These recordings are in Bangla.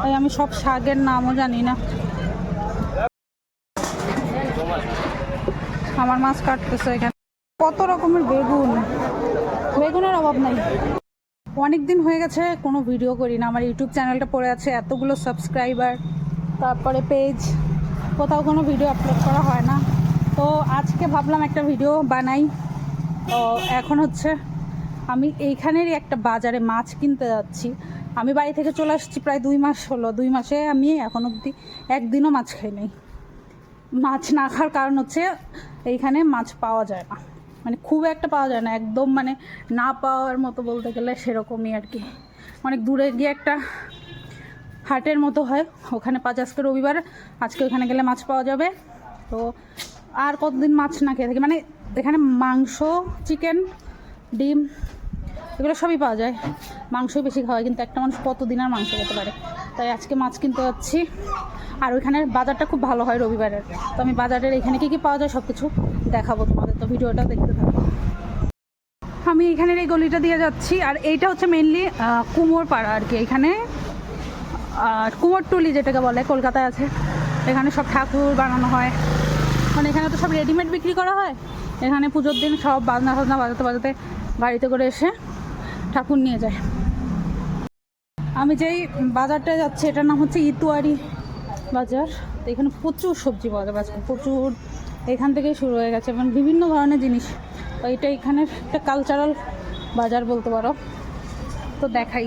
তাই আমি সব শাকের নামও জানি না। আমার মাছ কাটতেছে এখানে। কত রকমের বেগুন। বেগুনের অভাব নাই। অনেক দিন হয়ে গেছে, কোনো ভিডিও করি না। আমার ইউটিউব চ্যানেলটা পড়ে আছে এতগুলো সাবস্ক্রাইবার তারপরে পেজ কোথাও কোনো ভিডিও আপলোড করা হয় না। তো আজকে ভাবলাম একটা ভিডিও বানাই। তো এখন হচ্ছে আমি এইখানেরই একটা বাজারে মাছ কিনতে যাচ্ছি। আমি বাড়ি থেকে চলে আসছি প্রায় দুই মাস হলো। দুই মাসে আমি এখন অবধি একদিনও মাছ খাই নাই মাছ না খাওয়ার কারণ হচ্ছে এইখানে মাছ পাওয়া যায় না। মানে খুব একটা পাওয়া যায় না। একদম মানে না পাওয়ার মতো বলতে গেলে সেরকমই আর কি। অনেক দূরে গিয়ে একটা হাটের মতো হয়। ওখানে পাঁচ আজকে রবিবার, আজকে ওখানে গেলে মাছ পাওয়া যাবে। তো আর কতদিন মাছ না খেয়ে থাকি? মানে এখানে মাংস, চিকেন, ডিম এগুলো সবই পাওয়া যায়। মাংসই বেশি খাওয়া হয়, কিন্তু একটা মানুষ কতদিন আর মাংস খেতে পারে? তাই আজকে মাছ কিনতে যাচ্ছি। আর ওইখানের বাজারটা খুব ভালো হয় রবিবারের। তো আমি বাজারের এখানে কী কী পাওয়া যায় সব কিছু দেখাবো তোমাদের। তো ভিডিওটা দেখতে থাকো। আমি এখানের এই গলিটা দিয়ে যাচ্ছি, আর এইটা হচ্ছে মেনলি কুমোর পাড়া আর কি। এখানে আর কুমোরটুলি যেটাকে বলে, কলকাতায় আছে। এখানে সব ঠাকুর বানানো হয়। মানে এখানে তো সব রেডিমেড বিক্রি করা হয়। এখানে পুজোর দিন সব বাজনা ফাজনা বাজাতে বাজাতে বাড়িতে করে এসে ঠাকুর নিয়ে যায়। আমি যেই বাজারটায় যাচ্ছি, এটার নাম হচ্ছে ইতুয়ারি বাজার। তো এখানে প্রচুর সবজি পাওয়া যাবে আজকে প্রচুর। এখান থেকে শুরু হয়ে গেছে এবং বিভিন্ন ধরনের জিনিস। তো এটা এখানে একটা কালচারাল বাজার বলতে পারো। তো দেখাই।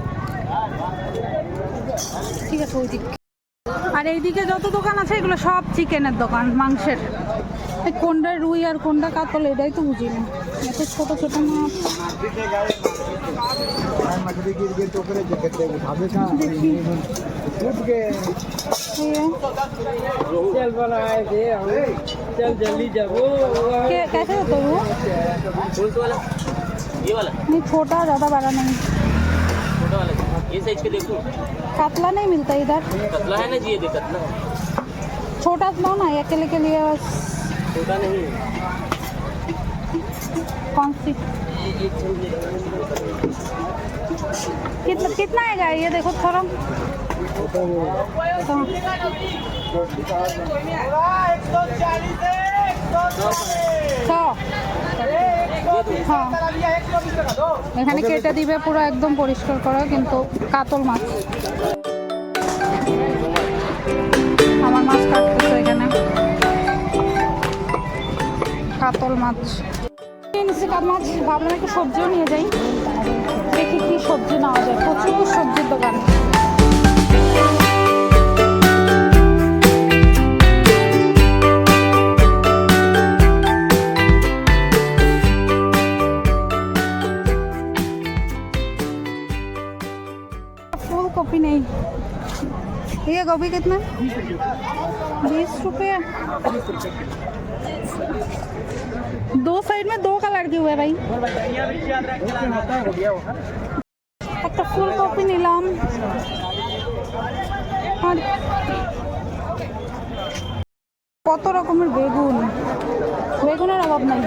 ঠিক আছে ওই দিক আর এইদিকে যত দোকান আছে এগুলো সব চিকেনের দোকান মাংসের এই কোনটা রুই আর কোনটা কাতল এটাই তো বুঝি না এত ছোট ছোট মাছ मछली गिर गई टोकरे जगत दे उठा दे का देखी। टूट गए এই है। चल बना है चल जल्दी जाओ के- कैसे होता है वो कौन सा वाला ये वाला नहीं छोटा ज़्यादा बड़ा नहीं छोटा वाला ये साइज़ के देखो। कातला नहीं मिलता इधर। कतला है ना जी ये देख कतला छोटा लो ना अकेले के लिए बस। छोटा नहीं कौन सी? कितना कितना आएगा? ये देखो थोड़ा। हाँ। এখানে কেটে দিবে, পুরো একদম পরিষ্কার করা, কিন্তু কাতল মাছ। আমার মাছ কাটতেছে এখানে। কাতল মাছ। মাছ ভাবলাম একটু সবজিও নিয়ে যাই। ये गोभी कितना बीस रुपये दो साइड में दो कलर के हुए भाई একটা ফুলকপি নিলাম আর কত রকমের বেগুন বেগুনের অভাব নাই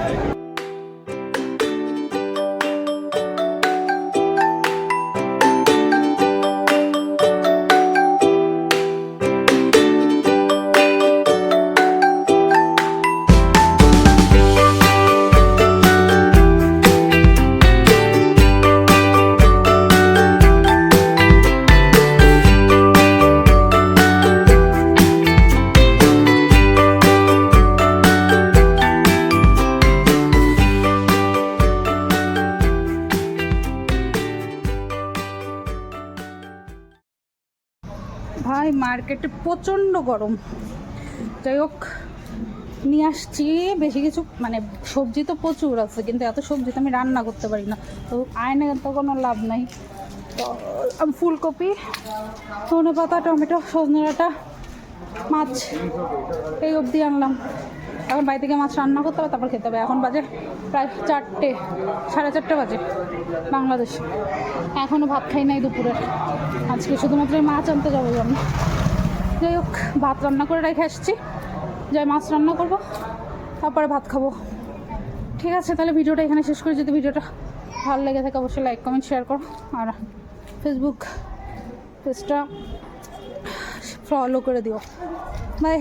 মার্কেটে প্রচণ্ড গরম। যাই হোক, নিয়ে আসছি। বেশি কিছু মানে সবজি তো প্রচুর আছে, কিন্তু এত সবজি তো আমি রান্না করতে পারি না। তো আয়নে তো কোনো লাভ নাই। তো, ফুলকপি ধনে পাতা টমেটো, সজনে ডাঁটা মাছ। এই অবধি আনলাম। এখন বাড়ি থেকে মাছ রান্না করতে হবে, তারপর খেতে হবে। এখন বাজে প্রায় চারটে, সাড়ে চারটে বাজে বাংলাদেশ। এখনও ভাত খাই নাই দুপুরের আজকে শুধুমাত্র মাছ আনতে যাব আমি। যাই হোক, ভাত রান্না করে রেখে আসছি। যাই, মাছ রান্না করব, তারপরে ভাত খাব। ঠিক আছে, তাহলে ভিডিওটা এখানে শেষ করি। যদি ভিডিওটা ভালো লেগে থাকে, অবশ্যই লাইক কমেন্ট শেয়ার করো। আর ফেসবুক পেজটা ফলো করে দিও। বাই